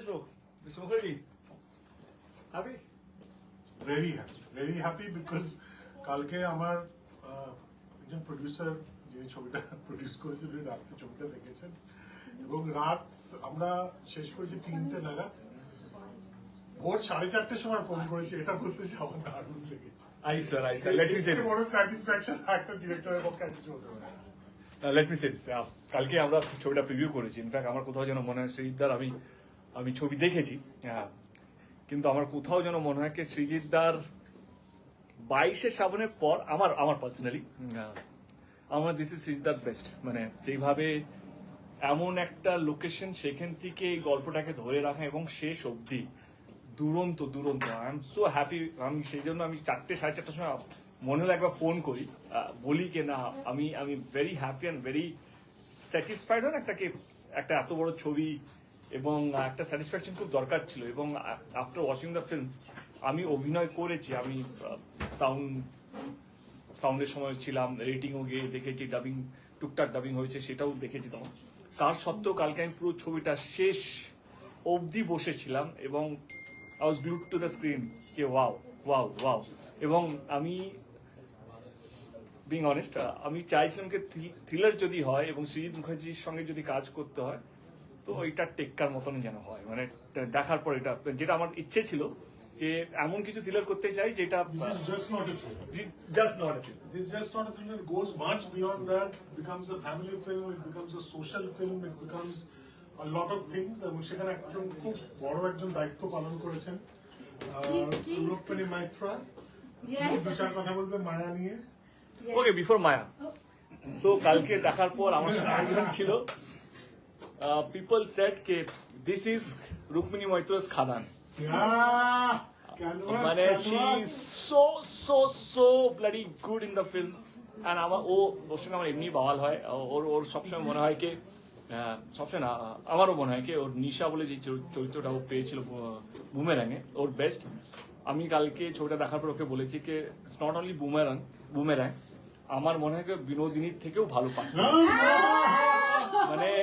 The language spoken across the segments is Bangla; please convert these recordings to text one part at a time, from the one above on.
bro. Mr. Mukherjee. Happy? Very happy very happy because কালকে আমার একজন প্রডিউসার যিনি ছবিটা প্রডিউস করেছিল রাত্রে ছবিটা দেখেছেন এবং রাত আমরা শেষ করেছি তিনটে নাগাদ ভোর সাড়ে চারটের সময় ফোন করেছি এটা বলতে আমার দারুণ লেগেছে this. বড় স্যাটিসফ্যাকশন একটা ডিরেক্টরের পক্ষে আর কিছু হতে পারে না লেট মি সে কালকে আমরা ছবিটা প্রিভিউ করেছি ইনফ্যাক্ট আমার কোথাও যেন মনে হয় শ্রীজিৎদার আমি আমি ছবি দেখেছি হ্যাঁ কিন্তু আমার কোথাও যেন মনে হয় কি শ্রীজিৎদার বাইশে শ্রাবণের পর আমার আমার পার্সোনালি আমার দিস ইজ শ্রীজিৎদার বেস্ট মানে যেভাবে এমন একটা লোকেশন সেখান থেকে এই গল্পটাকে ধরে রাখা এবং শেষ অবধি, দুরন্ত দুরন্ত আই এম সো হ্যাপি আমি সেই জন্য আমি চারটে, সাড়ে চারটার সময় মনে হলো একবার ফোন করি বলি কি না, আমি আমি very happy and very satisfied হন একটা কি, একটা এত বড় ছবি এবং একটা স্যাটিসফ্যাকশন খুব দরকার ছিল এবং আফটার ওয়াচিং দ্য ফিল্ম আমি অভিনয় করেছি, আমি সাউন্ড সাউন্ডের সময় ছিলাম রেটিংও গিয়ে দেখেছি ডাবিং টুকটাক ডাবিং হয়েছে, সেটাও দেখেছি তখন। তার সত্ত্বেও কালকে আমি পুরো ছবিটা শেষ অবধি বসেছিলাম এবং I was glued to the screen K wow wow wow এবং আমি বিং অনেস্ট আমি চাইছিলাম কি থ্রিলার যদি হয় এবং সৃজিৎ মুখার্জির সঙ্গে যদি কাজ করতে হয় তো এটা টেক্কার মতন যেন হয়। মানে দেখার পর এটা যেটা আমার ইচ্ছে ছিল যে এমন কিছু থ্রিলার করতে চাই যেটা This is just not a just not It is just not a thriller. It goes much beyond that. It becomes a family film. It becomes a social film. It becomes a lot of things. এবং সেখানে একজন খুব বড় একজন দায়িত্ব পালন করেছেন। কি- কি- রূপমণি মাইত্রা। চার কথা বলবে মায়া নিয়ে। Okay before Maya. তো কালকে দেখার পর আমার একজন ছিল। People said K this is Rukmini Maitra's Khadan Yeah! মানে she. So so so bloody good in the film and আমার ও ওর সঙ্গে আমার এমনি বাওয়াল হয় ওর ওর সবসময় মনে হয় কি সবসময় না আমারও মনে হয় কি ওর নিশা বলে যে চরিত্র- চরিত্রটা ও পেয়েছিল বুমেরাঙে ওর বেস্ট আমি কালকে ছবিটা দেখার পর ওকে বলেছি কি it's not only boomerang boomerang আমার মনে হয় কি বিনোদিনীর থেকেও ভালো No, মানে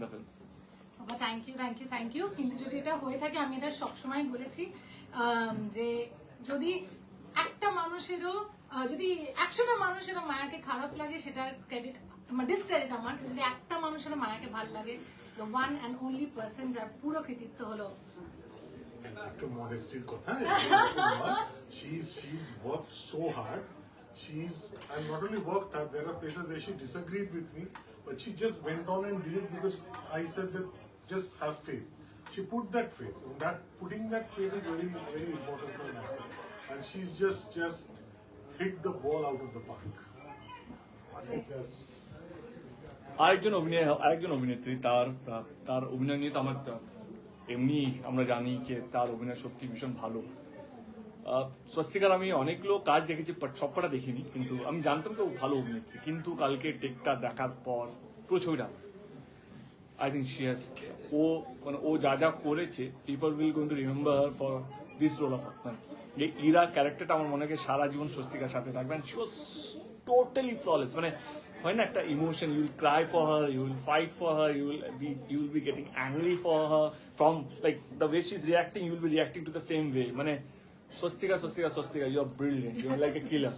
the film. Thank you thank you thank you কিন্তু যদি এটা হয়ে থাকে আমি এটা সবসময় বলেছি যে যদি একটা মানুষেরও যদি একশোটা মানুষেরও মায়াকে খারাপ লাগে সেটার ক্রেডিট ডিসক্রেডিট আমার যদি একটা মানুষেরও মায়াকে ভালো লাগে the one and only person যার পুরো কৃতিত্ব হলো একটু মডেস্টির কথা she's she's worked so hard she's and not only worked hard there are places where she disagreed with me but she just went on and did it because i said that just have faith she put that faith and that putting that faith is very very important for me and she's just just hit the ball out of the park just আরেকজন অভিনয় আরেকজন অভিনেত্রী তার তার- তার অভিনয় নিয়ে তো আমার তা- এমনি আমরা জানি যে তার অভিনয় সত্যি ভীষণ ভালো। স্বস্তিকার আমি অনেকগুলো কাজ দেখেছি সবকটা দেখিনি, কিন্তু আমি জানতাম তো ভালো অভিনেত্রী। কিন্তু কালকে টেকটা দেখার পর পুরো ছবিটা আই থিঙ্ক শি হ্যাজ ও মানে ও যা যা করেছে people will going to remember for this role of মানে এই ইরা ক্যারেক্টারটা আমার মনে হয় সারা জীবন স্বস্তিকার সাথে থাকবে। And she was totally flawless মানে হয় না একটা emotion you will cry for her you will fight for her you will be you will be getting angry for her from like the way she is reacting you will be reacting to the same way মানে Swastika Swastika Swastika you are brilliant you are like a killer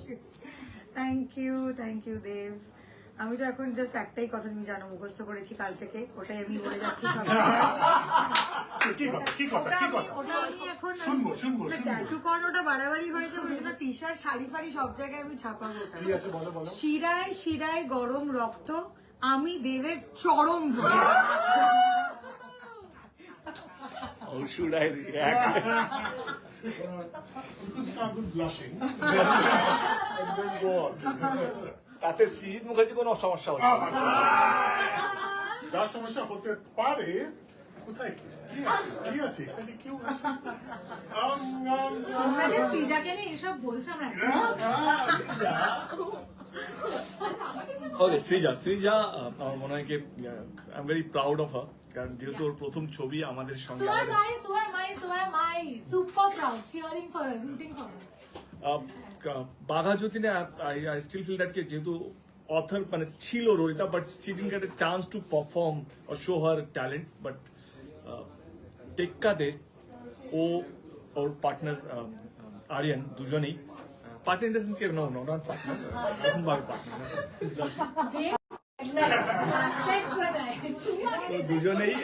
thank you thank you Dev আমি তো এখন জাস্ট একটাই কথা তুমি জানো মুখস্থ করেছি কাল থেকে ওটাই আমি বলে যাচ্ছি সব কি কথা কি কথা কি আমি কথা ওটা আমি এখন শুনব, শুনব, শুনব। ট্যাটু করানো বাড়াবাড়ি হয়ে যাবে ওই টি শার্ট শাড়ি ফাড়ি সব জায়গায় আমি ছাপাবো ওটা কি আছে বলো বলো শিরায় শিরায় গরম রক্ত আমি দেবের চরম। Should I react? তাতে সৃজিত মুখার্জি কোনো সমস্যা হচ্ছে না। যা সমস্যা হতে পারে কোথায় কি আছে কি আছে এখানে কেউ আছে আম, আম, আম। তোমরা যে সৃজাকে নিয়ে এসব বলছো আমরা ওকে সৃজা সৃজা আমার মনে হয় কি I am very proud of her কারণ যেহেতু ওর প্রথম ছবি আমাদের সঙ্গে for her. বাঘা যতীনে আই স্টিল ফিল দ্যাট যেহেতু অথর মানে ছিল রোলটা but she didn't get a chance to perform or show her talent but Tekka দে ও ওর পার্টনার আরিয়ান দুজনেই। Partner in the sense no no not partner এখন ভাবে পার্টনার দুজনেই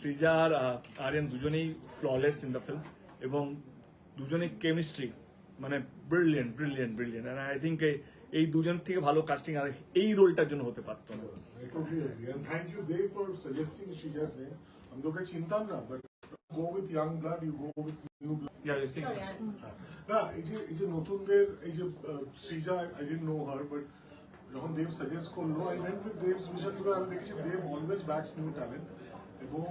সৃজা আর আরিয়ান দুজনেই ফ্ললেস ইন দ্য ফিল্ম এবং দুজনেই কেমিস্ট্রি মানে brilliant brilliant brilliant I think এই দুজনের থেকে ভালো কাস্টিং আর এই রোলটার জন্য হতে পারতো না thank you Dev for suggesting she just name আমি তোকে চিনতাম না but go with young blood you go with new blood না এই যে এই যে নতুনদের এই যে Srija I did know her but যখন দেব সাজেস্ট করলো I went with Dev vision because আমি দেখেছি Dev always backs new talent এবং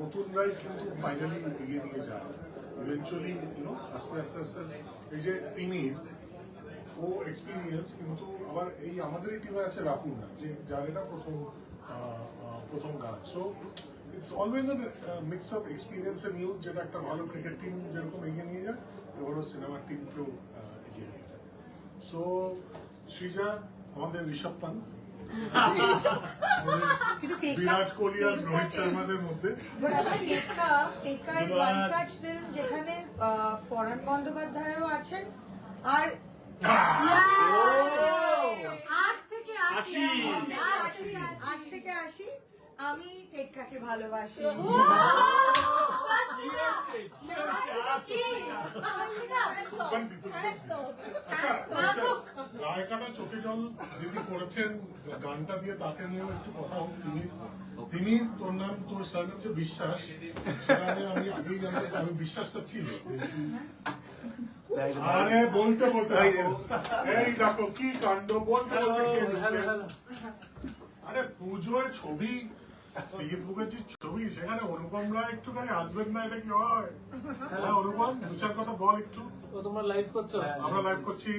নতুনরাই কিন্তু ফাইনালি এগিয়ে নিয়ে যায় ইভেনচুয়ালি ইউনো আস্তে আস্তে আস্তে এই যে তিনি ও এক্সপিরিয়েন্স কিন্তু আবার এই আমাদের এই টিমে আছে রাপুন যে যার প্রথম প্রথম গান so it's always mix of experience and youth যেটা একটা ভালো ক্রিকেট টিম যেরকম এগিয়ে নিয়ে যায় এবারও সিনেমার টিমকেও এগিয়ে নিয়ে যায়। সো সৃজা আমাদের ঋষভ পান্ত কিন্তু বিরাট কোহলি আর রোহিত শর্মাদের মধ্যে। যেখানে পরাণ বন্দ্যোপাধ্যায়ও আছেন আর আমি ভালোবাসি গায়িকাটা চোখে জল যিনি করেছেন, গানটা দিয়ে তাকে নিয়ে একটু কথা হোক। তিনি তিনি তোর নাম, তোর যে বিশ্বাস আমি আগেই জানতাম আমি বিশ্বাসটা ছিল। আরে বলতে বলতে এই দেখো কি কাণ্ড বলতে বলতে আরে পুজোয় ছবি ফেসবুকের যে ছবি সেখানে অনুপম রায় একটুখানি আসবেন না এটা কি হয়? হ্যাঁ অনুপম দু চার কথা বল একটু। ও তোমরা লাইভ করছ? আমরা লাইভ করছি।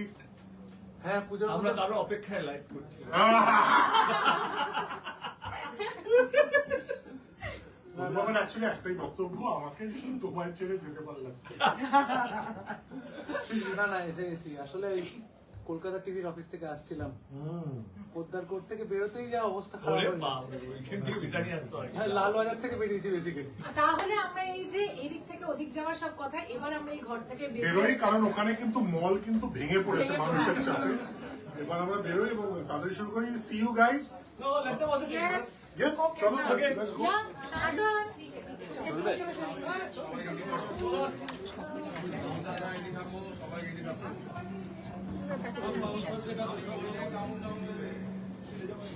হ্যাঁ পুজোর আমরা কারও অপেক্ষায় লাইভ করছি। অ্যাকচুয়ালি একটাই বক্তব্য আমাকে তোমায় ছেড়ে যেতে পারলাম না। না এসে গেছি আসলে কলকাতা টিভির অফিস থেকে আসছিলাম পোদ্দার কোর্ট থেকে বেরোতেই যা অবস্থা খারাপ হয়ে বাপ গেছে। রে, ওইখান থেকে হ্যাঁ বেরিয়েছি বেসিক্যালি তাহলে আমরা এই যে এদিক থেকে ওদিক যাওয়ার সব কথা এবার আমরা এই ঘর থেকে বেরোই কারণ ওখানে কিন্তু মল কিন্তু ভেঙে পড়েছে মানুষের চাপে এবার আমরা বেরোই এবং তাদের শুরু করি সি ইউ গাইস ইয়েস চলো. চলবে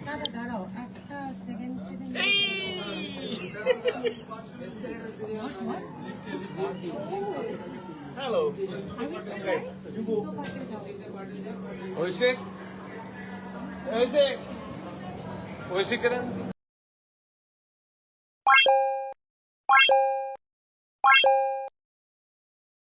দাদা দাঁড়াও একটা সেকেন্ড সেকেন্ড. ঐশিক ঐশিক ঐশিক কেন